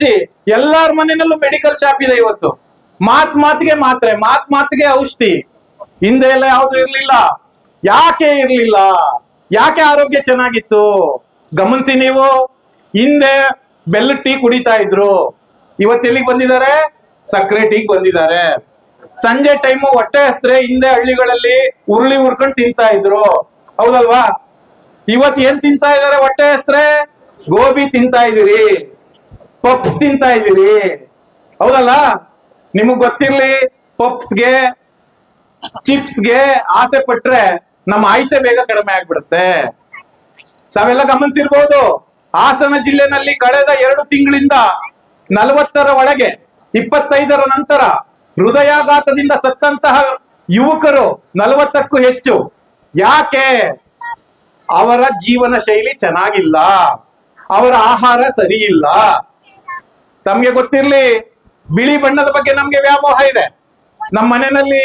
ಔಷಧಿ ಎಲ್ಲಾರ ಮನೆಯಲ್ಲೂ ಮೆಡಿಕಲ್ ಶಾಪ್ ಇದೆ ಇವತ್ತು. ಮಾತ್ ಮಾತಿಗೆ ಮಾತ್ರೆ, ಮಾತ್ ಮಾತಿಗೆ ಔಷಧಿ. ಹಿಂದೆ ಎಲ್ಲ ಯಾವ್ದು ಇರ್ಲಿಲ್ಲ. ಯಾಕೆ ಇರ್ಲಿಲ್ಲ? ಯಾಕೆ ಆರೋಗ್ಯ ಚೆನ್ನಾಗಿತ್ತು? ಗಮನಿಸಿ ನೀವು. ಹಿಂದೆ ಬೆಲ್ಲ ಟೀ ಕುಡಿತಾ ಇದ್ರು. ಇವತ್ತು ಎಲ್ಲಿಗೆ ಬಂದಿದ್ದಾರೆ? ಸಕ್ಕರೆ ಟೀಗ್ ಬಂದಿದ್ದಾರೆ. ಸಂಜೆ ಟೈಮು ಹೊಟ್ಟೆ ಹಸ್ತ್ರೆ ಹಿಂದೆ ಹಳ್ಳಿಗಳಲ್ಲಿ ಉರುಳಿ ಉರ್ಕೊಂಡು ತಿಂತಾ ಇದ್ರು. ಹೌದಲ್ವಾ? ಇವತ್ ಏನ್ ತಿಂತಾ ಇದಾರೆ ಹೊಟ್ಟೆ ಹಸ್ತ್ರೆ? ಗೋಬಿ ತಿಂತಾ ಇದೀರಿ ಪಪ್ಸ್ ತಿಂತಾ ಇದ್ದೀರಿ. ಹೌದಲ್ಲ? ನಿಮಗ್ ಗೊತ್ತಿರ್ಲಿ, ಪಪ್ಸ್ಗೆ, ಚಿಪ್ಸ್ಗೆ ಆಸೆ ಪಟ್ರೆ ನಮ್ಮ ಆಯ್ಸೆ ಬೇಗ ಕಡಿಮೆ ಆಗ್ಬಿಡುತ್ತೆ. ತಾವೆಲ್ಲ ಗಮನಿಸಿರ್ಬೋದು, ಹಾಸನ ಜಿಲ್ಲೆನಲ್ಲಿ ಕಳೆದ ಎರಡು ತಿಂಗಳಿಂದ ನಲವತ್ತರ ಒಳಗೆ, ಇಪ್ಪತ್ತೈದರ ನಂತರ ಹೃದಯಾಘಾತದಿಂದ ಸತ್ತಂತಹ ಯುವಕರು ನಲವತ್ತಕ್ಕೂ ಹೆಚ್ಚು. ಯಾಕೆ? ಅವರ ಜೀವನ ಶೈಲಿ ಚೆನ್ನಾಗಿಲ್ಲ. ಅವರ ಆಹಾರ ಸರಿ ಇಲ್ಲ ತಮ್ಗೆ ಗೊತ್ತಿರ್ಲಿ, ಬಿಳಿ ಬಣ್ಣದ ಬಗ್ಗೆ ನಮ್ಗೆ ವ್ಯಾಮೋಹ ಇದೆ. ನಮ್ಮ ಮನೆಯಲ್ಲಿ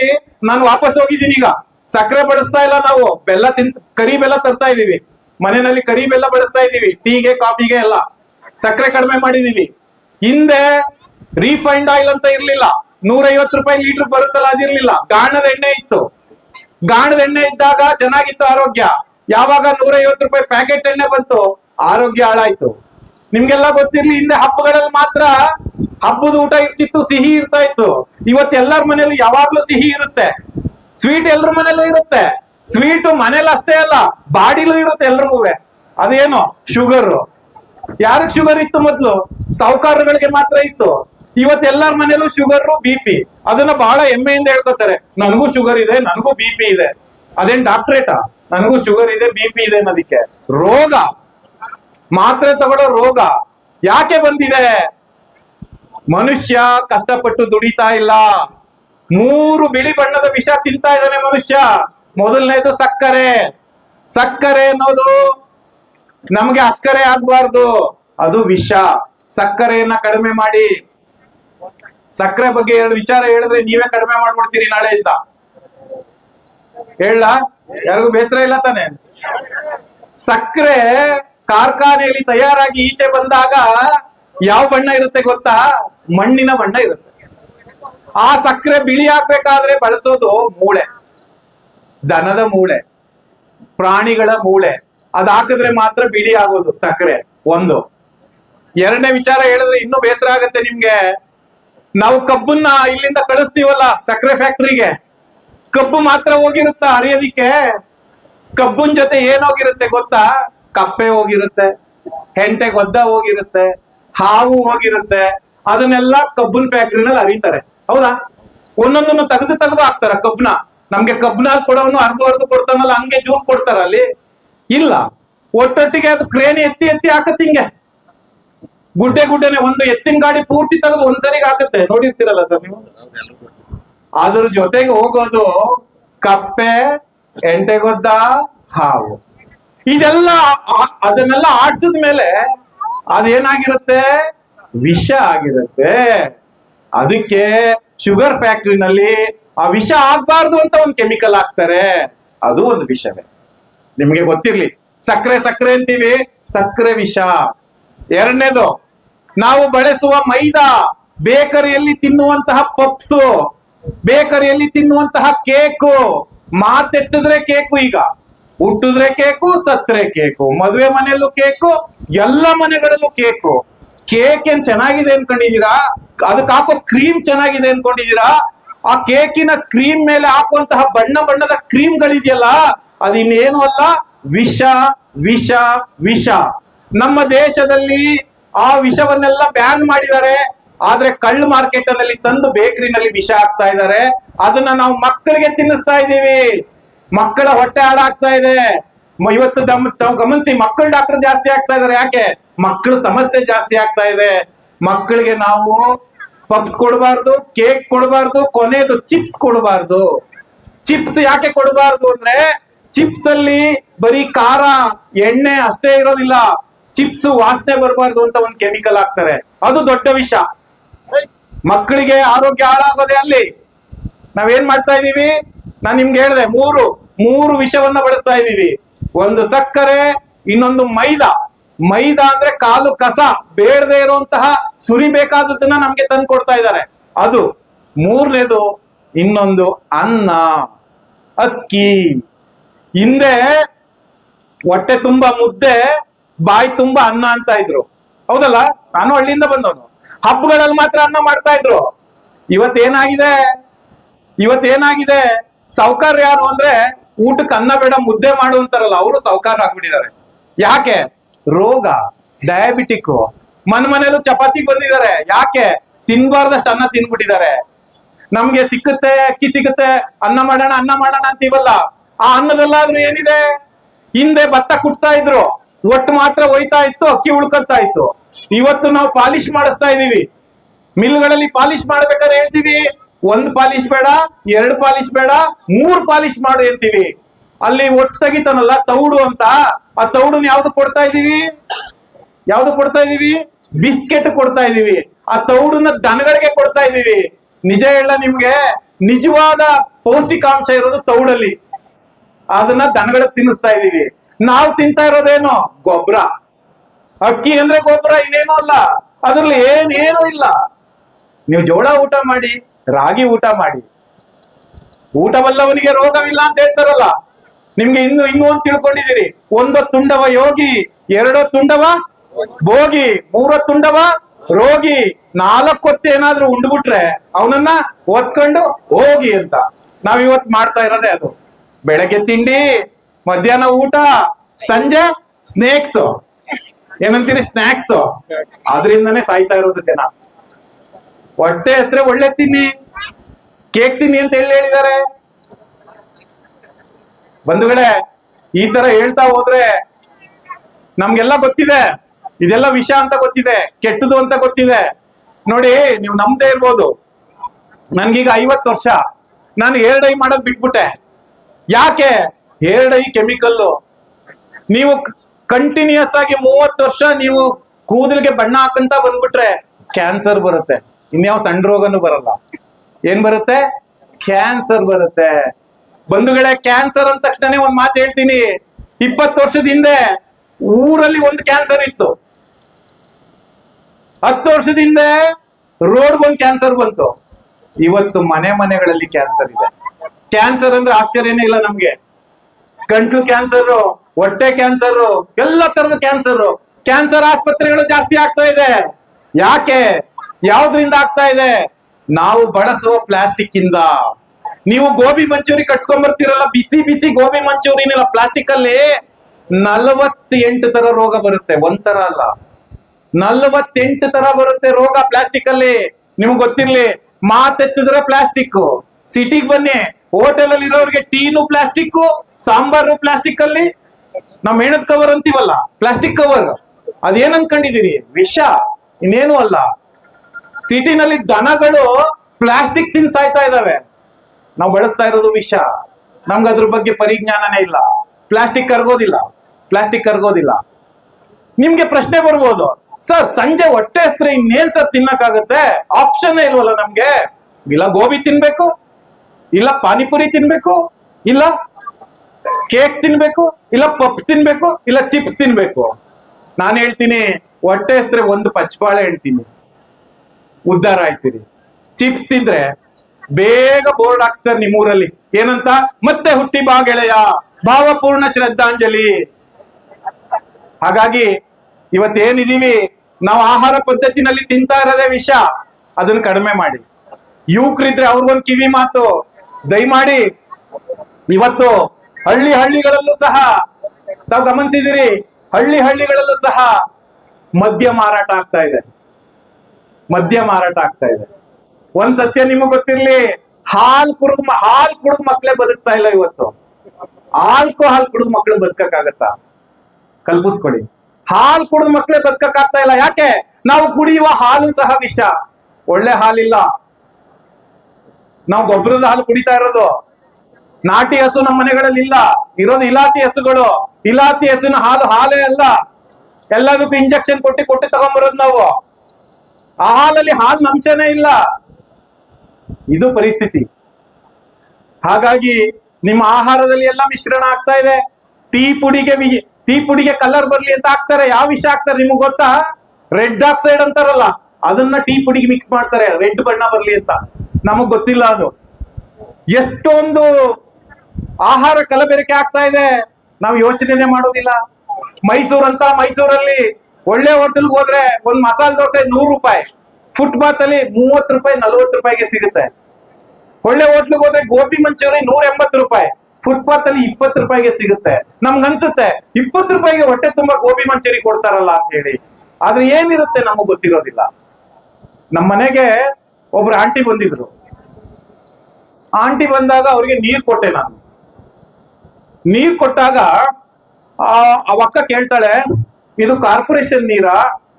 ನಾನು ವಾಪಸ್ ಹೋಗಿದ್ದೀನಿ ಈಗ. ಸಕ್ಕರೆ ಬಳಸ್ತಾ ಇಲ್ಲ ನಾವು. ಬೆಲ್ಲ ತಿನ್, ಕರಿ ಬೆಲ್ಲ ತರ್ತಾ ಇದೀವಿ ಮನೆಯಲ್ಲಿ ಕರಿ ಬೆಲ್ಲ ಬಳಸ್ತಾ ಇದೀವಿ ಟೀಗೆ, ಕಾಫಿಗೆ ಎಲ್ಲ. ಸಕ್ಕರೆ ಕಡಿಮೆ ಮಾಡಿದೀವಿ ಹಿಂದೆ ರೀಫೈಂಡ್ ಆಯಿಲ್ ಅಂತ ಇರ್ಲಿಲ್ಲ. ನೂರೈವತ್ತು ರೂಪಾಯಿ ಲೀಟರ್ ಬರುತ್ತಲ್ಲ, ಅದಿರ್ಲಿಲ್ಲ. ಗಾಣದ ಎಣ್ಣೆ ಇತ್ತು. ಗಾಣದ ಎಣ್ಣೆ ಇದ್ದಾಗ ಚೆನ್ನಾಗಿತ್ತು ಆರೋಗ್ಯ. ಯಾವಾಗ ನೂರೈವತ್ತು ರೂಪಾಯಿ ಪ್ಯಾಕೆಟ್ ಎಣ್ಣೆ ಬಂತು, ಆರೋಗ್ಯ ಹಾಳಾಯ್ತು. ನಿಮ್ಗೆಲ್ಲ ಗೊತ್ತಿರ್ಲಿ, ಹಿಂದೆ ಹಬ್ಬಗಳಲ್ಲಿ ಮಾತ್ರ ಹಬ್ಬದ ಊಟ ಇರ್ತಿತ್ತು, ಸಿಹಿ ಇರ್ತಾ ಇತ್ತು. ಇವತ್ತು ಎಲ್ಲರ ಮನೇಲಿ ಯಾವಾಗ್ಲೂ ಸಿಹಿ ಇರುತ್ತೆ. ಸ್ವೀಟ್ ಎಲ್ರ ಮನೇಲೂ ಇರುತ್ತೆ. ಸ್ವೀಟ್ ಮನೇಲಿ ಅಷ್ಟೇ ಅಲ್ಲ, ಬಾಡಿಲೂ ಇರುತ್ತೆ ಎಲ್ರಿಗೂ. ಅದೇನು? ಶುಗರ್ ಯಾರಿಗ್ ಶುಗರ್ ಇತ್ತು ಮೊದ್ಲು? ಸಾಹುಕಾರಗಳಿಗೆ ಮಾತ್ರ ಇತ್ತು. ಇವತ್ತು ಎಲ್ಲರ ಮನೇಲೂ ಶುಗರ್ ಬಿ ಪಿ ಅದನ್ನ ಬಹಳ ಹೆಮ್ಮೆಯಿಂದ ಹೇಳ್ಕೊತಾರೆ. ನನಗೂ ಶುಗರ್ ಇದೆ, ನನಗೂ ಬಿ ಪಿ ಇದೆ. ಅದೇನ್ ಡಾಕ್ಟ್ರೇಟಾ ನನಗೂ ಶುಗರ್ ಇದೆ ಬಿ ಪಿ ಇದೆ ಅನ್ನೋದಕ್ಕೆ. ರೋಗ. ಮಾತ್ರೆ ತಗೊಳ್ಳೋ ರೋಗ. ಯಾಕೆ ಬಂದಿದೆ? ಮನುಷ್ಯ ಕಷ್ಟಪಟ್ಟು ದುಡಿತಾ ಇಲ್ಲ. ಮೂರು ಬಿಳಿ ಬಣ್ಣದ ವಿಷ ತಿಂತಾ ಇದ್ದಾನೆ ಮನುಷ್ಯ. ಮೊದಲನೇದು ಸಕ್ಕರೆ. ಸಕ್ಕರೆ ಅನ್ನೋದು ನಮ್ಗೆ ಅಕ್ಕರೆ ಆಗ್ಬಾರ್ದು. ಅದು ವಿಷ. ಸಕ್ಕರೆಯನ್ನ ಕಡಿಮೆ ಮಾಡಿ. ಸಕ್ಕರೆ ಬಗ್ಗೆ ಎರಡು ವಿಚಾರ ಹೇಳಿದ್ರೆ ನೀವೇ ಕಡಿಮೆ ಮಾಡ್ಬಿಡ್ತೀರಿ ನಾಳೆಯಿಂದ ಹೇಳ? ಯಾರಿಗೂ ಬೇಸರ ಇಲ್ಲ ತಾನೆ? ಸಕ್ಕರೆ ಕಾರ್ಖಾನೆಯಲ್ಲಿ ತಯಾರಾಗಿ ಈಚೆ ಬಂದಾಗ ಯಾವ ಬಣ್ಣ ಇರುತ್ತೆ ಗೊತ್ತಾ? ಮಣ್ಣಿನ ಬಣ್ಣ ಇರುತ್ತೆ. ಆ ಸಕ್ಕರೆ ಬಿಳಿ ಹಾಕ್ಬೇಕಾದ್ರೆ ಬಳಸೋದು ಮೂಳೆ. ದನದ ಮೂಳೆ, ಪ್ರಾಣಿಗಳ ಮೂಳೆ. ಅದ್ ಹಾಕಿದ್ರೆ ಮಾತ್ರ ಬಿಳಿ ಆಗೋದು ಸಕ್ಕರೆ, ಒಂದು. ಎರಡನೇ ವಿಚಾರ ಹೇಳಿದ್ರೆ ಇನ್ನೂ ಬೇಸರ ಆಗತ್ತೆ ನಿಮ್ಗೆ. ನಾವು ಕಬ್ಬನ್ನ ಇಲ್ಲಿಂದ ಕಳಿಸ್ತೀವಲ್ಲ ಸಕ್ಕರೆ ಫ್ಯಾಕ್ಟ್ರಿಗೆ. ಕಬ್ಬು ಮಾತ್ರ ಹೋಗಿರುತ್ತಾ ಹರಿಯೋದಿಕ್ಕೆ? ಕಬ್ಬುನ್ ಜೊತೆ ಏನೋಗಿರುತ್ತೆ ಗೊತ್ತಾ? ಕಪ್ಪೆ ಹೋಗಿರುತ್ತೆ, ಹೆಂಟೆ ಗೊದ್ದ ಹೋಗಿರುತ್ತೆ, ಹಾವು ಹೋಗಿರುತ್ತೆ, ಅದನ್ನೆಲ್ಲ ಕಬ್ಬನ್ ಫ್ಯಾಕ್ಟ್ರಿನಲ್ಲಿ ಅರಿತಾರೆ ಹೌದಾ? ಒಂದೊಂದನ್ನು ತೆಗೆದು ತೆಗೆದು ಹಾಕ್ತಾರ ಕಬ್ಬನ. ನಮ್ಗೆ ಕಬ್ಬನ ಕೊಡೋನು ಅರ್ಧ ಅರ್ಧ ಕೊಡ್ತಾನಲ್ಲ, ಹಂಗೆ ಜ್ಯೂಸ್ ಕೊಡ್ತಾರ ಅಲ್ಲಿ. ಇಲ್ಲ, ಒಟ್ಟೊಟ್ಟಿಗೆ ಅದು ಕ್ರೇನ್ ಎತ್ತಿ ಎತ್ತಿ ಹಾಕತ್ತೆ ಹಿಂಗೆ. ಗುಡ್ಡೆ ಗುಡ್ಡೆನೆ ಒಂದು ಎತ್ತಿನ ಗಾಡಿ ಪೂರ್ತಿ ತೆಗೆದು ಒಂದ್ಸರಿ ಹಾಕತ್ತೆ. ನೋಡಿರ್ತೀರಲ್ಲ ಸರ್ ನೀವು? ಅದ್ರ ಜೊತೆಗೆ ಹೋಗೋದು ಕಪ್ಪೆ ಎಂಟೆಗೊದ್ದ ಹಾವು. ಇದೆಲ್ಲ ಅದನ್ನೆಲ್ಲ ಆಡ್ಸಿದ ಮೇಲೆ ಅದೇನಾಗಿರುತ್ತೆ? ವಿಷ ಆಗಿರುತ್ತೆ. ಅದಕ್ಕೆ ಶುಗರ್ ಫ್ಯಾಕ್ಟ್ರಿನಲ್ಲಿ ಆ ವಿಷ ಆಗ್ಬಾರ್ದು ಅಂತ ಒಂದು ಕೆಮಿಕಲ್ ಹಾಕ್ತಾರೆ. ಅದು ಒಂದು ವಿಷವೇ. ನಿಮ್ಗೆ ಗೊತ್ತಿರ್ಲಿ. ಸಕ್ಕರೆ ಸಕ್ಕರೆ ಅಂತೀವಿ. ಸಕ್ಕರೆ ವಿಷ. ಎರಡನೇದು, ನಾವು ಬಳಸುವ ಮೈದಾ ಬೇಕರಿಯಲ್ಲಿ ತಿನ್ನುವಂತಹ ಪಪ್ಸು, ಬೇಕರಿಯಲ್ಲಿ ತಿನ್ನುವಂತಹ ಕೇಕು. ಮಾತೆತ್ತಿದ್ರೆ ಕೇಕು ಈಗ. ಹುಟ್ಟಿದ್ರೆ ಕೇಕು ಸತ್ರೆ ಕೇಕು. ಮದುವೆ ಮನೆಯಲ್ಲೂ ಕೇಕು, ಎಲ್ಲ ಮನೆಗಳಲ್ಲೂ ಕೇಕು. ಕೇಕ್ ಏನ್ ಚೆನ್ನಾಗಿದೆ ಅನ್ಕೊಂಡಿದೀರಾ ಅದಕ್ಕೆ ಹಾಕೋ ಕ್ರೀಮ್ ಚೆನ್ನಾಗಿದೆ ಅನ್ಕೊಂಡಿದೀರಾ ಆ ಕೇಕಿನ ಕ್ರೀಮ್ ಮೇಲೆ ಹಾಕುವಂತಹ ಬಣ್ಣ ಬಣ್ಣದ ಕ್ರೀಮ್ಗಳಿದೆಯಲ್ಲ ಅದು ಇನ್ನೇನು ಅಲ್ಲ, ವಿಷ ವಿಷ ವಿಷ. ನಮ್ಮ ದೇಶದಲ್ಲಿ ಆ ವಿಷವನ್ನೆಲ್ಲ ಬ್ಯಾನ್ ಮಾಡಿದ್ದಾರೆ. ಆದ್ರೆ ಕಳ್ಳು ಮಾರ್ಕೆಟ್ ತಂದು ಬೇಕರಿನಲ್ಲಿ ವಿಷ ಹಾಕ್ತಾ ಇದ್ದಾರೆ. ಅದನ್ನ ನಾವು ಮಕ್ಕಳಿಗೆ ತಿನ್ನಿಸ್ತಾ ಇದೀವಿ ಮಕ್ಕಳ ಹೊಟ್ಟೆ ಹಾಳಾಗ್ತಾ ಇದೆ. ಇವತ್ತು ತಾವು ಗಮನಿಸಿ, ಮಕ್ಕಳು ಡಾಕ್ಟರ್ ಜಾಸ್ತಿ ಆಗ್ತಾ ಇದಾರೆ. ಯಾಕೆ? ಮಕ್ಕಳ ಸಮಸ್ಯೆ ಜಾಸ್ತಿ ಆಗ್ತಾ ಇದೆ. ಮಕ್ಕಳಿಗೆ ನಾವು ಪಪ್ಸ್ ಕೊಡಬಾರ್ದು, ಕೇಕ್ ಕೊಡಬಾರ್ದು ಕೊನೆಯದು ಚಿಪ್ಸ್ ಕೊಡಬಾರ್ದು. ಚಿಪ್ಸ್ ಯಾಕೆ ಕೊಡಬಾರ್ದು ಅಂದ್ರೆ, ಚಿಪ್ಸ್ ಅಲ್ಲಿ ಬರೀ ಖಾರ, ಎಣ್ಣೆ ಅಷ್ಟೇ ಇರೋದಿಲ್ಲ. ಚಿಪ್ಸ್ ವಾಸನೆ ಬರಬಾರ್ದು ಅಂತ ಒಂದು ಕೆಮಿಕಲ್ ಹಾಕ್ತಾರೆ. ಅದು ದೊಡ್ಡ ವಿಷ. ಮಕ್ಕಳಿಗೆ ಆರೋಗ್ಯ ಹಾಳಾಗೋದೆ ಅಲ್ಲಿ. ನಾವೇನ್ ಮಾಡ್ತಾ ಇದೀವಿ? ನಾನು ನಿಮ್ಗೆ ಹೇಳಿದೆ, ಮೂರು. ಮೂರು ವಿಷವನ್ನ ಬಳಸ್ತಾ ಇದ್ದೀವಿ. ಒಂದು ಸಕ್ಕರೆ, ಇನ್ನೊಂದು ಮೈದಾ. ಮೈದಾ ಅಂದ್ರೆ ಕಾಲು ಕಸ, ಬೇಡದೆ ಇರುವಂತಹ ಸುರಿಬೇಕಾದದನ್ನ ನಮ್ಗೆ ತಂದು ಕೊಡ್ತಾ ಇದ್ದಾರೆ. ಅದು ಮೂರನೇದು, ಇನ್ನೊಂದು ಅನ್ನ, ಅಕ್ಕಿ. ಹಿಂದೆ ಹೊಟ್ಟೆ ತುಂಬಾ ಮುದ್ದೆ, ಬಾಯಿ ತುಂಬಾ ಅನ್ನ ಅಂತ ಇದ್ರು. ಹೌದಲ್ಲ? ನಾನು ಹಳ್ಳಿಯಿಂದ ಬಂದವನು. ಹಬ್ಬಗಳಲ್ಲಿ ಮಾತ್ರ ಅನ್ನ ಮಾಡ್ತಾ ಇದ್ರು. ಇವತ್ತೇನಾಗಿದೆ? ಇವತ್ತೇನಾಗಿದೆ? ಸೌಕರ್ಯ ಯಾರು ಅಂದ್ರೆ ಊಟಕ್ಕೆ ಅನ್ನ ಬೇಡ, ಮುದ್ದೆ ಮಾಡು ಅಂತಾರಲ್ಲ, ಅವರು ಸಾವುಕಾರ ಆಗ್ಬಿಟ್ಟಿದ್ದಾರೆ. ಯಾಕೆ? ರೋಗ ಡಯಾಬಿಟಿಕ್ ಮನ್ ಮನೇಲೂ ಚಪಾತಿ ಬಂದಿದ್ದಾರೆ. ಯಾಕೆ? ತಿನ್ಬಾರ್ದಷ್ಟು ಅನ್ನ ತಿನ್ಬಿಟ್ಟಿದ್ದಾರೆ. ನಮ್ಗೆ ಸಿಕ್ಕುತ್ತೆ, ಅಕ್ಕಿ ಸಿಗುತ್ತೆ ಅನ್ನ ಮಾಡೋಣ ಅನ್ನ ಮಾಡೋಣ ಅಂತೀವಲ್ಲ ಆ ಅನ್ನದಲ್ಲಾದ್ರೂ ಏನಿದೆ? ಹಿಂದೆ ಭತ್ತ ಕುಟ್ತಾ ಇದ್ರು. ಒಟ್ಟು ಮಾತ್ರ ಒಯ್ತಾ ಇತ್ತು, ಅಕ್ಕಿ ಉಳ್ಕೊತಾ ಇತ್ತು. ಇವತ್ತು ನಾವು ಪಾಲಿಶ್ ಮಾಡಿಸ್ತಾ ಇದೀವಿ. ಮಿಲ್ಗಳಲ್ಲಿ ಪಾಲಿಶ್ ಮಾಡ್ಬೇಕಾದ್ರೆ ಹೇಳ್ತೀವಿ ಒಂದ್ ಪಾಲಿಶ್ ಬೇಡ, ಎರಡು ಪಾಲಿಶ್ ಬೇಡ, ಮೂರ್ ಪಾಲಿಶ್ ಮಾಡು ಅಂತೀವಿ. ಅಲ್ಲಿ ಒಟ್ಟು ತೆಗಿತಾನಲ್ಲ ತೌಡು ಅಂತ. ಆ ತೌಡನ್ ಯಾವ್ದು ಕೊಡ್ತಾ ಇದೀವಿ ಯಾವ್ದು ಕೊಡ್ತಾ ಇದೀವಿ ಬಿಸ್ಕೆಟ್ ಕೊಡ್ತಾ ಇದೀವಿ ಆ ತೌಡನ್ನ ದನಗಳಿಗೆ ಕೊಡ್ತಾ ಇದೀವಿ ನಿಜ ಹೇಳ ನಿಮ್ಗೆ, ನಿಜವಾದ ಪೌಷ್ಟಿಕಾಂಶ ಇರೋದು ತೌಡಲ್ಲಿ. ಅದನ್ನ ದನಗಳಿಗೆ ತಿನ್ನಿಸ್ತಾ ಇದೀವಿ ನಾವು ತಿಂತಾ ಇರೋದೇನು? ಗೊಬ್ಬರ ಅಕ್ಕಿ ಅಂದ್ರೆ ಗೊಬ್ಬರ ಇನ್ನೇನು ಅಲ್ಲ. ಅದ್ರಲ್ಲಿ ಏನೇನು ಇಲ್ಲ. ನೀವು ಜೋಳ ಊಟ ಮಾಡಿ. ರಾಗಿ ಊಟ ಮಾಡಿ. ಊಟವಲ್ಲವನಿಗೆ ರೋಗವಿಲ್ಲ ಅಂತ ಹೇಳ್ತಾರಲ್ಲ. ನಿಮ್ಗೆ ಇನ್ನು ಇನ್ನೂ ಅಂತ ತಿಳ್ಕೊಂಡಿದ್ದೀರಿ ಒಂದು ತುಂಡವ ಯೋಗಿ, ಎರಡು ತುಂಡವ ಭೋಗಿ, ಮೂರ ತುಂಡವ ರೋಗಿ ನಾಲ್ಕೊತ್ತು ಏನಾದ್ರೂ ಉಂಡ್ಬಿಟ್ರೆ ಅವನನ್ನ ಒತ್ಕೊಂಡು ಹೋಗಿ ಅಂತ. ನಾವ್ ಇವತ್ ಮಾಡ್ತಾ ಇರೋದೇ ಅದು. ಬೆಳಗ್ಗೆ ತಿಂಡಿ, ಮಧ್ಯಾಹ್ನ ಊಟ, ಸಂಜೆ ಸ್ನೇಕ್ಸ್. ಏನಂತೀರಿ? ಸ್ನಾಕ್ಸ್. ಅದರಿಂದನೇ ಸಾಯ್ತಾ ಇರೋದು ಜನ. ಹೊಟ್ಟೆ ಹೆಸ್ರೆ ಒಳ್ಳೆ ತಿನ್ನಿ. ಕೇಕ್ ತಿನ್ನಿ ಅಂತ ಹೇಳಿ ಹೇಳಿದ್ದಾರೆ? ಬಂಧುಗಳೇ, ಈ ತರ ಹೇಳ್ತಾ ಹೋದ್ರೆ ನಮ್ಗೆಲ್ಲ ಗೊತ್ತಿದೆ. ಇದೆಲ್ಲ ವಿಷ ಅಂತ ಗೊತ್ತಿದೆ ಕೆಟ್ಟದು ಅಂತ ಗೊತ್ತಿದೆ. ನೋಡಿ, ನೀವು ನಮ್ದೇ ಇರ್ಬೋದು. ನನ್ಗೀಗ ಐವತ್ತು ವರ್ಷ. ನಾನು ಹೇರ್ ಡೈ ಮಾಡೋದ್ ಬಿಟ್ಬಿಟ್ಟೆ. ಯಾಕೆ? Hair dye chemical. ನೀವು ಕಂಟಿನ್ಯೂಸ್ ಆಗಿ ಮೂವತ್ತು ವರ್ಷ ನೀವು ಕೂದಲಿಗೆ ಬಣ್ಣ ಹಾಕಂತ ಬಂದ್ಬಿಟ್ರೆ ಕ್ಯಾನ್ಸರ್ ಬರುತ್ತೆ. ಇನ್ಯಾವ ಸಣ್ಣ ರೋಗನೂ ಬರಲ್ಲ. ಏನ್ ಬರುತ್ತೆ? ಕ್ಯಾನ್ಸರ್ ಬರುತ್ತೆ. ಬಂಧುಗಳೇ ಕ್ಯಾನ್ಸರ್ ಅಂದ ತಕ್ಷಣನೇ ಒಂದ್ ಮಾತು ಹೇಳ್ತೀನಿ. ಇಪ್ಪತ್ತು ವರ್ಷದ ಹಿಂದೆ ಊರಲ್ಲಿ ಒಂದು ಕ್ಯಾನ್ಸರ್ ಇತ್ತು. ಹತ್ತು ವರ್ಷದ ಹಿಂದೆ ರೋಡ್ ಒಂದು ಕ್ಯಾನ್ಸರ್ ಬಂತು. ಇವತ್ತು ಮನೆ ಮನೆಗಳಲ್ಲಿ ಕ್ಯಾನ್ಸರ್ ಇದೆ. ಕ್ಯಾನ್ಸರ್ ಅಂದ್ರೆ ಆಶ್ಚರ್ಯನೇ ಇಲ್ಲ ನಮ್ಗೆ. ಗಂಟ್ಲು ಕ್ಯಾನ್ಸರ್ ಹೊಟ್ಟೆ ಕ್ಯಾನ್ಸರ್ ಎಲ್ಲ ತರದ ಕ್ಯಾನ್ಸರ್ ಕ್ಯಾನ್ಸರ್ ಆಸ್ಪತ್ರೆಗಳು ಜಾಸ್ತಿ ಆಗ್ತಾ ಇದೆ. ಯಾಕೆ? ಯಾವ್ದ್ರಿಂದ ಆಗ್ತಾ ಇದೆ? ನಾವು ಬಳಸುವ ಪ್ಲಾಸ್ಟಿಕ್ ಇಂದ ನೀವು ಗೋಬಿ ಮಂಚೂರಿ ಕಟ್ಸ್ಕೊಂಡ್ ಬರ್ತೀರಲ್ಲ ಬಿಸಿ ಬಿಸಿ ಗೋಬಿ ಮಂಚೂರಿನೆಲ್ಲ ಪ್ಲಾಸ್ಟಿಕ್ ಅಲ್ಲಿ ನಲವತ್ತೆಂಟು ತರ ರೋಗ ಬರುತ್ತೆ, ಒಂಥರ ಅಲ್ಲ. ನಲವತ್ತೆಂಟು ತರ ಬರುತ್ತೆ ರೋಗ ಪ್ಲಾಸ್ಟಿಕ್ ಅಲ್ಲಿ ನಿಮ್ಗೆ ಗೊತ್ತಿರ್ಲಿ, ಮಾತೆತ್ತಿದ್ರೆ ಪ್ಲಾಸ್ಟಿಕ್ ಸಿಟಿಗೆ ಬನ್ನಿ ಹೋಟೆಲ್ ಅಲ್ಲಿ ಇರೋರಿಗೆ ಟೀನು ಪ್ಲಾಸ್ಟಿಕ್ ಸಾಂಬಾರು ಪ್ಲಾಸ್ಟಿಕ್ ಅಲ್ಲಿ ನಮ್ ಕವರ್ ಅಂತೀವಲ್ಲ, ಪ್ಲಾಸ್ಟಿಕ್ ಕವರ್ ಅದೇನ್ ಅನ್ಕೊಂಡಿದೀರಿ ವಿಷ. ಇನ್ನೇನು ಅಲ್ಲ. ಸಿಟಿನಲ್ಲಿ ದನಗಳು ಪ್ಲಾಸ್ಟಿಕ್ ತಿನ್ ಸಾಯ್ತಾ ಇದಾವೆ. ನಾವು ಬಳಸ್ತಾ ಇರೋದು ವಿಷ. ನಮ್ಗೆ ಅದ್ರ ಬಗ್ಗೆ ಪರಿಜ್ಞಾನನೇ ಇಲ್ಲ. ಪ್ಲಾಸ್ಟಿಕ್ ಕರ್ಗೋದಿಲ್ಲ. ಪ್ಲಾಸ್ಟಿಕ್ ಕರ್ಗೋದಿಲ್ಲ. ನಿಮ್ಗೆ ಪ್ರಶ್ನೆ ಬರ್ಬೋದು. ಸರ್, ಸಂಜೆ ಹೊಟ್ಟೆ ಹಸ್ತ್ರೆ ಇನ್ನೇನ್ ಸರ್ ತಿನ್ನಕ್ಕಾಗತ್ತೆ? ಆಪ್ಷನ್ ಇಲ್ವಲ್ಲ ನಮ್ಗೆ? ಇಲ್ಲ, ಗೋಬಿ ತಿನ್ಬೇಕು. ಇಲ್ಲ, ಪಾನಿಪುರಿ ತಿನ್ಬೇಕು. ಇಲ್ಲ, ಕೇಕ್ ತಿನ್ಬೇಕು. ಇಲ್ಲ, ಪಪ್ಸ್ ತಿನ್ಬೇಕು. ಇಲ್ಲ, ಚಿಪ್ಸ್ ತಿನ್ಬೇಕು. ನಾನು ಹೇಳ್ತೀನಿ, ಹೊಟ್ಟೆ ಹಸ್ತ್ರೆ ಒಂದು ಪಚ್ಚಬಾಳೆ ಹೇಳ್ತೀನಿ. ಉದ್ಧಾರ ಆಯ್ತೀರಿ. ಚಿಪ್ಸ್ ತಿಂದ್ರೆ ಬೇಗ ಬೋರ್ಡ್ ಹಾಕ್ಸ್ತಾರೆ ನಿಮ್ಮೂರಲ್ಲಿ. ಏನಂತ? ಮತ್ತೆ ಹುಟ್ಟಿ ಬಾ ಗೆಳೆಯ. ಭಾವಪೂರ್ಣ ಶ್ರದ್ಧಾಂಜಲಿ. ಹಾಗಾಗಿ ಇವತ್ತೇನಿದೀವಿ? ನಾವು ಆಹಾರ ಪದ್ಧತಿನಲ್ಲಿ ತಿಂತಾ ಇರೋದೇ ವಿಷ. ಅದನ್ನ ಕಡಿಮೆ ಮಾಡಿ. ಯುವಕರಿದ್ರೆ ಅವ್ರಿಗೊಂದು ಕಿವಿ ಮಾತು. ದಯಮಾಡಿ ಇವತ್ತು ಹಳ್ಳಿ ಹಳ್ಳಿಗಳಲ್ಲೂ ಸಹ ತಾವು ಗಮನಿಸಿದಿರಿ ಹಳ್ಳಿ ಹಳ್ಳಿಗಳಲ್ಲೂ ಸಹ ಮದ್ಯ ಮಾರಾಟ ಆಗ್ತಾ ಇದೆ. ಮದ್ಯ ಮಾರಾಟ ಆಗ್ತಾ ಇದೆ. ಒಂದ್ ಸತ್ಯ ನಿಮಗ್ ಗೊತ್ತಿರ್ಲಿ, ಹಾಲ್ ಕುಡಿದ್ ಹಾಲ್ ಕುಡಿದ್ ಮಕ್ಳೇ ಬದುಕ್ತಾ ಇಲ್ಲ ಇವತ್ತು. ಆಲ್ಕೋಹಾಲ್ ಕುಡಿದ್ ಮಕ್ಳು ಬದುಕಕ್ಕಾಗತ್ತಾ? ಕಲ್ಪಿಸ್ಕೊಡಿ ಹಾಲ್ ಕುಡಿದ್ ಮಕ್ಳೇ ಬದುಕಕ್ಕಾಗ್ತಾ ಇಲ್ಲ. ಯಾಕೆ? ನಾವು ಕುಡಿಯುವ ಹಾಲು ಸಹ ವಿಷ. ಒಳ್ಳೆ ಹಾಲಿಲ್ಲ. ನಾವು ಗೊಬ್ಬರದ ಹಾಲು ಕುಡಿತಾ ಇರೋದು. ನಾಟಿ ಹಸು ನಮ್ಮ ಮನೆಗಳಲ್ಲಿ ಇಲ್ಲ. ಇರೋದು ಇಲಾತಿ ಹಸುಗಳು. ಇಲಾತಿ ಹಸುನ ಹಾಲು ಹಾಲೇ ಅಲ್ಲ. ಎಲ್ಲದಕ್ಕೂ ಇಂಜೆಕ್ಷನ್ ಕೊಟ್ಟು ಕೊಟ್ಟು ತಗೊಂಬರೋದು ನಾವು. ಆ ಹಾಲಲ್ಲಿ ಹಾಲಿನ ಅಂಶನೇ ಇಲ್ಲ. ಇದು ಪರಿಸ್ಥಿತಿ. ಹಾಗಾಗಿ ನಿಮ್ಮ ಆಹಾರದಲ್ಲಿ ಎಲ್ಲ ಮಿಶ್ರಣ ಆಗ್ತಾ ಇದೆ. ಟೀ ಪುಡಿಗೆ ಟೀ ಪುಡಿಗೆ ಕಲರ್ ಬರ್ಲಿ ಅಂತ ಹಾಕ್ತಾರೆ. ಯಾವ ವಿಷ ಹಾಕ್ತಾರೆ ನಿಮ್ಗೆ ಗೊತ್ತಾ? ರೆಡ್ ಆಕ್ಸೈಡ್ ಅಂತಾರಲ್ಲ, ಅದನ್ನ ಟೀ ಪುಡಿಗೆ ಮಿಕ್ಸ್ ಮಾಡ್ತಾರೆ. ರೆಡ್ ಬಣ್ಣ ಬರ್ಲಿ ಅಂತ. ನಮಗ್ ಗೊತ್ತಿಲ್ಲ ಅದು. ಎಷ್ಟೊಂದು ಆಹಾರ ಕಲಬೆರಕೆ ಆಗ್ತಾ ಇದೆ. ನಾವು ಯೋಚನೆನೆ ಮಾಡೋದಿಲ್ಲ. ಮೈಸೂರ್ ಅಂತ ಮೈಸೂರಲ್ಲಿ ಒಳ್ಳೆ ಹೋಟೆಲ್ಗೆ ಹೋದ್ರೆ ಒಂದ್ ಮಸಾಲೆ ದೋಸೆ ನೂರು ರೂಪಾಯಿ ಫುಟ್ಪಾತ್ ಅಲ್ಲಿ ಮೂವತ್ತು ರೂಪಾಯಿ, ನಲ್ವತ್ತು ರೂಪಾಯಿಗೆ ಸಿಗುತ್ತೆ. ಒಳ್ಳೆ ಹೋಟ್ಲಿಗೆ ಹೋದ್ರೆ ಗೋಬಿ ಮಂಚೂರಿ ನೂರ ಎಂಬತ್ತು ರೂಪಾಯಿ ಫುಟ್ಪಾತ್ ಅಲ್ಲಿ ಇಪ್ಪತ್ತು ರೂಪಾಯಿಗೆ ಸಿಗುತ್ತೆ. ನಮ್ಗೆ ಅನ್ಸುತ್ತೆ, ಇಪ್ಪತ್ತು ರೂಪಾಯಿಗೆ ಹೊಟ್ಟೆ ತುಂಬಾ ಗೋಬಿ ಮಂಚೂರಿ ಕೊಡ್ತಾರಲ್ಲ ಅಂತ ಹೇಳಿ. ಆದ್ರೆ ಏನಿರುತ್ತೆ ನಮಗ್ ಗೊತ್ತಿರೋದಿಲ್ಲ. ನಮ್ಮ ಮನೆಗೆ ಒಬ್ರು ಆಂಟಿ ಬಂದಿದ್ರು. ಆಂಟಿ ಬಂದಾಗ ಅವ್ರಿಗೆ ನೀರ್ ಕೊಟ್ಟೆ ನಾನು. ನೀರ್ ಕೊಟ್ಟಾಗ, ಆ ಅಕ್ಕ ಕೇಳ್ತಾಳೆ ಇದು ಕಾರ್ಪೊರೇಷನ್ ನೀರಾ,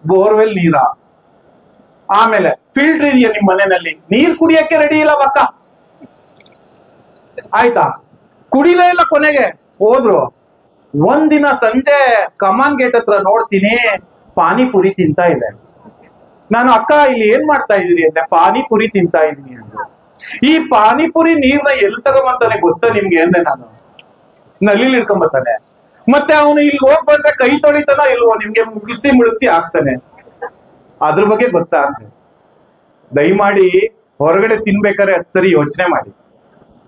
ಬೋರ್ವೆಲ್ ನೀರಾ? ಆಮೇಲೆ ಫಿಲ್ಟರ್ ಇದೆಯಾ ನಿಮ್ ಮನೆಯಲ್ಲಿ? ನೀರ್ ಕುಡಿಯಕ್ಕೆ ರೆಡಿ ಇಲ್ಲ ಅಕ್ಕ ಆಯ್ತಾ? ಕುಡಿಲೇ ಇಲ್ಲ ಕೊನೆಗೆ. ಹೋದ್ರು. ಒಂದಿನ ಸಂಜೆ ಕಮಾನ್ ಗೇಟ್ ಹತ್ರ ನೋಡ್ತೀನಿ, ಪಾನಿಪುರಿ ತಿಂತಾ ಇದೆ. ನಾನು, ಅಕ್ಕ, ಇಲ್ಲಿ ಏನ್ ಮಾಡ್ತಾ ಇದೀರಿ ಅಂದ್ರೆ ಪಾನಿಪುರಿ ತಿಂತಾ ಇದೀನಿ ಅಂತ ಈ ಪಾನಿಪುರಿ ನೀರ್ನ ಎಲ್ಲಿ ತಗೊಂಬಂತಾನೆ ಗೊತ್ತಾ ನಿಮ್ಗೆ? ಅಂದೆ ನಾನು. ನಲ್ಲಿ ಹಿಡ್ಕೊಂಬರ್ತಾನೆ ಮತ್ತೆ ಅವನು ಇಲ್ಲಿ ಹೋಗ್ ಬಂದ್ರೆ ಕೈ ತೊಳಿತಾನ ಇಲ್ವೋ? ನಿಮ್ಗೆ ಮುಗಿಸಿ ಮುಳುಗಿಸಿ ಆಗ್ತಾನೆ. ಅದ್ರ ಬಗ್ಗೆ ಗೊತ್ತಾ? ದಯಮಾಡಿ ಹೊರಗಡೆ ತಿನ್ಬೇಕಾದ್ರೆ ಅದ್ ಸರಿ ಯೋಚನೆ ಮಾಡಿ.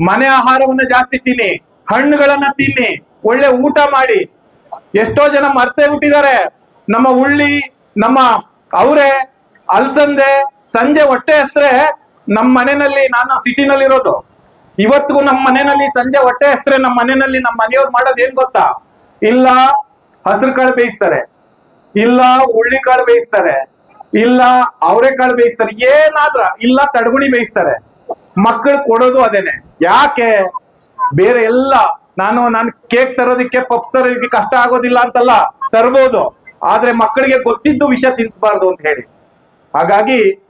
ಮನೆ ಆಹಾರವನ್ನ ಜಾಸ್ತಿ ತಿನ್ನಿ, ಹಣ್ಣುಗಳನ್ನ ತಿನ್ನಿ, ಒಳ್ಳೆ ಊಟ ಮಾಡಿ. ಎಷ್ಟೋ ಜನ ಮರ್ತೇ ಬಿಟ್ಟಿದ್ದಾರೆ ನಮ್ಮ ಉಳ್ಳಿ, ನಮ್ಮ ಅವರೆ, ಅಲ್ಸಂದೆ, ಸಂಜೆ ಹೊಟ್ಟೆ ಹಸ್ತ್ರೆ ನಮ್ಮ ಮನೆಯಲ್ಲಿ ನಾನು ಸಿಟಿನಲ್ಲಿರೋದು. ಇವತ್ತಿಗೂ ನಮ್ಮ ಮನೆಯಲ್ಲಿ ಸಂಜೆ ಹೊಟ್ಟೆ ಹಸ್ತ್ರೆ ನಮ್ಮ ಮನೆಯಲ್ಲಿ ನಮ್ಮ ಮನೆಯವ್ರು ಮಾಡೋದು ಏನ್ ಗೊತ್ತಾ? ಇಲ್ಲ ಹಸಿರು ಕಾಳು ಬೇಯಿಸ್ತಾರೆ, ಇಲ್ಲ ಉಳ್ಳಿ ಕಾಳು ಬೇಯಿಸ್ತಾರೆ, ಇಲ್ಲ ಅವರೆಕಾಳು ಬೇಯಿಸ್ತಾರೆ, ಏನಾದ್ರ ಇಲ್ಲ ತಡಗುಣಿ ಬೇಯಿಸ್ತಾರೆ. ಮಕ್ಕಳು ಕೊಡೋದು ಅದೇನೆ. ಯಾಕೆ? ಬೇರೆ ಎಲ್ಲ ನಾನು ನಾನು ಕೇಕ್ ತರೋದಕ್ಕೆ, ಪಪ್ಸ್ ತರೋದಕ್ಕೆ ಕಷ್ಟ ಆಗೋದಿಲ್ಲ ಅಂತಲ್ಲ, ತರ್ಬೋದು. ಆದ್ರೆ ಮಕ್ಕಳಿಗೆ ಗೊತ್ತಿದ್ದು ವಿಷ ತಿನ್ಸ್ಬಾರ್ದು ಅಂತ ಹೇಳಿ. ಹಾಗಾಗಿ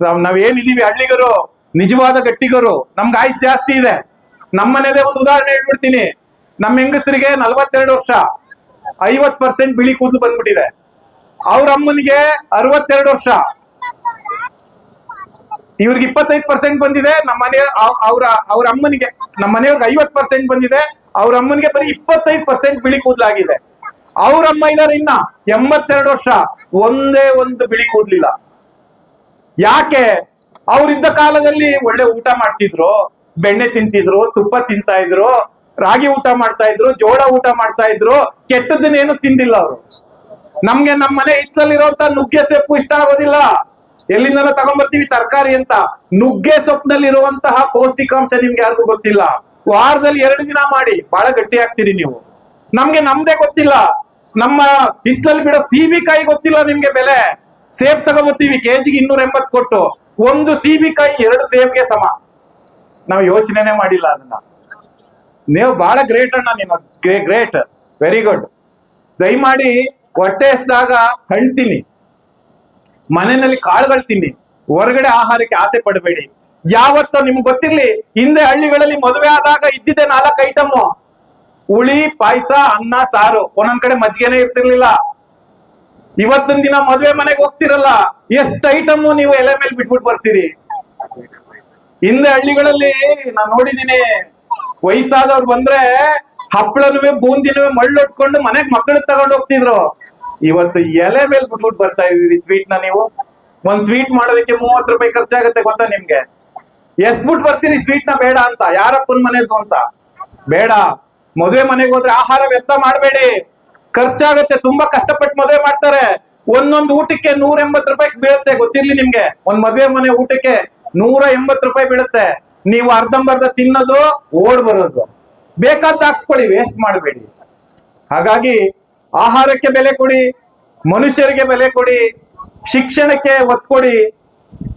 ನಾವ್- ನಾವೇನಿದೀವಿ ಹಳ್ಳಿಗರು, ನಿಜವಾದ ಗಟ್ಟಿಗರು, ನಮ್ಗೆ ಆಯ್ಸ್ ಜಾಸ್ತಿ ಇದೆ. ನಮ್ಮನೇದೇ ಒಂದು ಉದಾಹರಣೆ ಹೇಳ್ಬಿಡ್ತೀನಿ. ನಮ್ಮ ಹೆಂಗಸರಿಗೆ ನಲವತ್ತೆರಡು ವರ್ಷ ಐವತ್ ಪರ್ಸೆಂಟ್ ಬಿಳಿ ಕೂದಲು ಬಂದ್ಬಿಟ್ಟಿದೆ. ಅವ್ರ ಅಮ್ಮನಿಗೆ ಅರವತ್ತೆರಡು ವರ್ಷ. ಇವ್ರಿಗೆ ಇಪ್ಪತ್ತೈದು ಪರ್ಸೆಂಟ್ ಬಂದಿದೆ, ನಮ್ಮ ಮನೆ ಅವ್ರ ಅವ್ರ ಅಮ್ಮನಿಗೆ, ನಮ್ಮ ಮನೆಯವ್ರಿಗೆ ಐವತ್ ಪರ್ಸೆಂಟ್ ಬಂದಿದೆ, ಅವ್ರ ಅಮ್ಮನಿಗೆ ಬರೀ ಇಪ್ಪತ್ತೈದು ಪರ್ಸೆಂಟ್ ಬಿಳಿ ಕೂದಲಾಗಿದೆ. ಅವ್ರ ಅಮ್ಮ ಇದಾರೆ ಇನ್ನ ಎಂಬತ್ತೆರಡು ವರ್ಷ, ಒಂದೇ ಒಂದು ಬಿಳಿ ಕೂದ್ಲಿಲ್ಲ. ಯಾಕೆ? ಅವ್ರಿದ್ದ ಕಾಲದಲ್ಲಿ ಒಳ್ಳೆ ಊಟ ಮಾಡ್ತಿದ್ರು, ಬೆಣ್ಣೆ ತಿಂತಿದ್ರು, ತುಪ್ಪ ತಿಂತಾ ಇದ್ರು ರಾಗಿ ಊಟ ಮಾಡ್ತಾ ಇದ್ರು, ಜೋಳ ಊಟ ಮಾಡ್ತಾ ಇದ್ರು ಕೆಟ್ಟದನ್ನೇನು ತಿಂದಿಲ್ಲ ಅವರು. ನಮ್ಗೆ ನಮ್ಮ ಮನೆ ಹಿತ್ತಲಿರುವಂತ ನುಗ್ಗೆ ಸೊಪ್ಪು ಇಷ್ಟ ಆಗೋದಿಲ್ಲ. ಎಲ್ಲಿಂದನೋ ತಗೊಂಡ್ಬರ್ತೀವಿ ತರಕಾರಿ ಅಂತ. ನುಗ್ಗೆ ಸೊಪ್ಪಿನಲ್ಲಿ ಇರುವಂತಹ ಪೌಷ್ಟಿಕಾಂಶ ನಿಮ್ಗೆ ಯಾರಿಗೂ ಗೊತ್ತಿಲ್ಲ. ವಾರದಲ್ಲಿ ಎರಡು ದಿನ ಮಾಡಿ ಬಹಳ ಗಟ್ಟಿ ಆಗ್ತೀರಿ ನೀವು. ನಮ್ಗೆ ನಮ್ದೇ ಗೊತ್ತಿಲ್ಲ. ನಮ್ಮ ಹಿತ್ತಲ್ ಬಿಡೋ ಸೀಬಿಕಾಯಿ ಗೊತ್ತಿಲ್ಲ ನಿಮ್ಗೆ ಬೆಲೆ. ಸೇಬ್ ತಗೊಂಬರ್ತೀವಿ, ಕೆಜಿಗೆ ಇನ್ನೂರ ಎಂಬತ್ತು ಕೊಟ್ಟು. ಒಂದು ಸೀಬಿಕಾಯಿ ಎರಡು ಸೇಬ್ಗೆ ಸಮ. ನಾವು ಯೋಚನೆನೆ ಮಾಡಿಲ್ಲ ಅದನ್ನ. ನೀವು ಬಹಳ ಗ್ರೇಟ್ ಅಣ್ಣ ನೀನು. ಗ್ರೇಟ್ ವೆರಿ ಗುಡ್ ದಯಮಾಡಿ ಹೊಟ್ಟೆ ಎಸ್ದಾಗ ಹಣ್ಣು ತಿನ್ನಿ. ಮನೆಯಲ್ಲಿ ಕಾಳುಗಳು ತಿನ್ನಿ. ಹೊರಗಡೆ ಆಹಾರಕ್ಕೆ ಆಸೆ ಪಡಬೇಡಿ. ಯಾವತ್ತೋ ನಿಮ್ಗೆ ಗೊತ್ತಿರ್ಲಿ, ಹಿಂದೆ ಹಳ್ಳಿಗಳಲ್ಲಿ ಮದುವೆ ಆದಾಗ ಇದ್ದಿದ್ದೆ ನಾಲ್ಕು ಐಟಮ್ ಹುಳಿ, ಪಾಯಸ, ಅನ್ನ, ಸಾರು. ಒಂದೊಂದ್ ಕಡೆ ಮಜ್ಜಿಗೆನೆ ಇರ್ತಿರ್ಲಿಲ್ಲ. ಇವತ್ತಿನ ದಿನ ಮದುವೆ ಮನೆಗೆ ಹೋಗ್ತಿರಲ್ಲ, ಎಷ್ಟು ಐಟಮ್ ನೀವು ಎಲೆ ಮೇಲೆ ಬಿಟ್ಬಿಟ್ಟು ಬರ್ತೀರಿ? ಹಿಂದೆ ಹಳ್ಳಿಗಳಲ್ಲಿ ನಾನು ನೋಡಿದೀನಿ ವಯಸ್ಸಾದವ್ರು ಬಂದ್ರೆ ಹಪ್ಪಳನುವೆ, ಬೂಂದಿನುವೆ ಮಳ್ಳೊಟ್ಕೊಂಡು ಮನೆಗ್ ಮಕ್ಕಳು ತಗೊಂಡು ಹೋಗ್ತಿದ್ರು. ಇವತ್ತು ಎಲೆ ಮೇಲೆ ಬಿಟ್ಬಿಟ್ಟು ಬರ್ತಾ ಇದೀರಿ ಸ್ವೀಟ್ನ ನೀವು. ಒಂದ್ ಸ್ವೀಟ್ ಮಾಡೋದಕ್ಕೆ ಮೂವತ್ತು ರೂಪಾಯಿ ಖರ್ಚಾಗತ್ತೆ ಗೊತ್ತಾ ನಿಮ್ಗೆ? ಎಷ್ಟ್ ಬಿಟ್ಟು ಬರ್ತೀರಿ ಸ್ವೀಟ್ನ ಬೇಡ ಅಂತ? ಯಾರಪ್ಪನ ಮನೆದು ಅಂತ? ಬೇಡ. ಮದುವೆ ಮನೆಗೆ ಹೋದ್ರೆ ಆಹಾರ ವ್ಯರ್ಥ ಮಾಡಬೇಡಿ. ಖರ್ಚಾಗತ್ತೆ, ತುಂಬಾ ಕಷ್ಟಪಟ್ಟು ಮದುವೆ ಮಾಡ್ತಾರೆ. ಒಂದೊಂದು ಊಟಕ್ಕೆ ನೂರ ಎಂಬತ್ತು ರೂಪಾಯಿ ಬೀಳುತ್ತೆ, ಗೊತ್ತಿರ್ಲಿ ನಿಮ್ಗೆ? ಒಂದ್ ಮದುವೆ ಮನೆ ಊಟಕ್ಕೆ ನೂರ ಎಂಬತ್ತು ರೂಪಾಯಿ ಬೀಳುತ್ತೆ. ನೀವು ಅರ್ಧಂಬರ್ಧ ತಿನ್ನೋದು, ಓಡ್ ಬರೋದು. ಬೇಕಾದ ಹಾಕ್ಸ್ಕೊಳ್ಳಿ ವೇಸ್ಟ್ ಮಾಡಬೇಡಿ. ಹಾಗಾಗಿ ಆಹಾರಕ್ಕೆ ಬೆಲೆ ಕೊಡಿ, ಮನುಷ್ಯರಿಗೆ ಬೆಲೆ ಕೊಡಿ, ಶಿಕ್ಷಣಕ್ಕೆ ಒತ್ತು ಕೊಡಿ,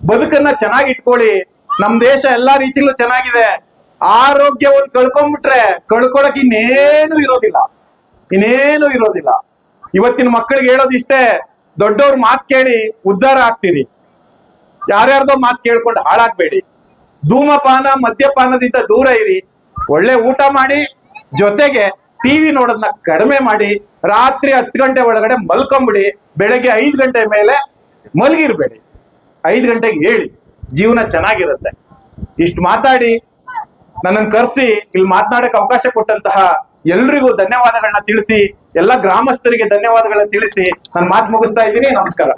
ಬದುಕನ್ನ ಚೆನ್ನಾಗಿ ಇಟ್ಕೊಳ್ಳಿ. ನಮ್ ದೇಶ ಎಲ್ಲಾ ರೀತಿಲೂ ಚೆನ್ನಾಗಿದೆ. ಆರೋಗ್ಯ ಒಂದು ಕಳ್ಕೊಂಡ್ಬಿಟ್ರೆ ಕಳ್ಕೊಳಕ್ ಇನ್ನೇನು ಇರೋದಿಲ್ಲ. ಇನ್ನೇನು ಇರೋದಿಲ್ಲ. ಇವತ್ತಿನ ಮಕ್ಕಳಿಗೆ ಹೇಳೋದಿಷ್ಟೇ ದೊಡ್ಡವ್ರ ಮಾತು ಕೇಳಿ ಉದ್ಧಾರ ಆಗ್ತೀರಿ. ಯಾರ್ಯಾರ್ದೋ ಮಾತು ಕೇಳ್ಕೊಂಡು ಹಾಳಾಗ್ಬೇಡಿ. ಧೂಮಪಾನ, ಮದ್ಯಪಾನದಿಂದ ದೂರ ಇರಿ. ಒಳ್ಳೆ ಊಟ ಮಾಡಿ, ಜೊತೆಗೆ ಟಿವಿ ನೋಡೋದನ್ನ ಕಡಿಮೆ ಮಾಡಿ, ರಾತ್ರಿ ಹತ್ತು ಗಂಟೆ ಒಳಗಡೆ ಮಲ್ಕೊಂಬಿಡಿ, ಬೆಳಗ್ಗೆ ಐದು ಗಂಟೆ ಮೇಲೆ ಮಲಗಿರ್ಬೇಡಿ. ಐದು ಗಂಟೆಗೆ ಹೇಳಿ ಜೀವನ ಚೆನ್ನಾಗಿರುತ್ತೆ. ಇಷ್ಟು ಮಾತಾಡಿ ನನ್ನನ್ನು ಕರೆಸಿ, ಇಲ್ಲಿ ಮಾತನಾಡಕ್ಕೆ ಅವಕಾಶ ಕೊಟ್ಟಂತಹ ಎಲ್ರಿಗೂ ಧನ್ಯವಾದಗಳನ್ನ ತಿಳಿಸಿ, ಎಲ್ಲ ಗ್ರಾಮಸ್ಥರಿಗೆ ಧನ್ಯವಾದಗಳನ್ನ ತಿಳಿಸಿ, ನಾನು ಮಾತು ಮುಗಿಸ್ತಾ ಇದ್ದೀನಿ, ನಮಸ್ಕಾರ.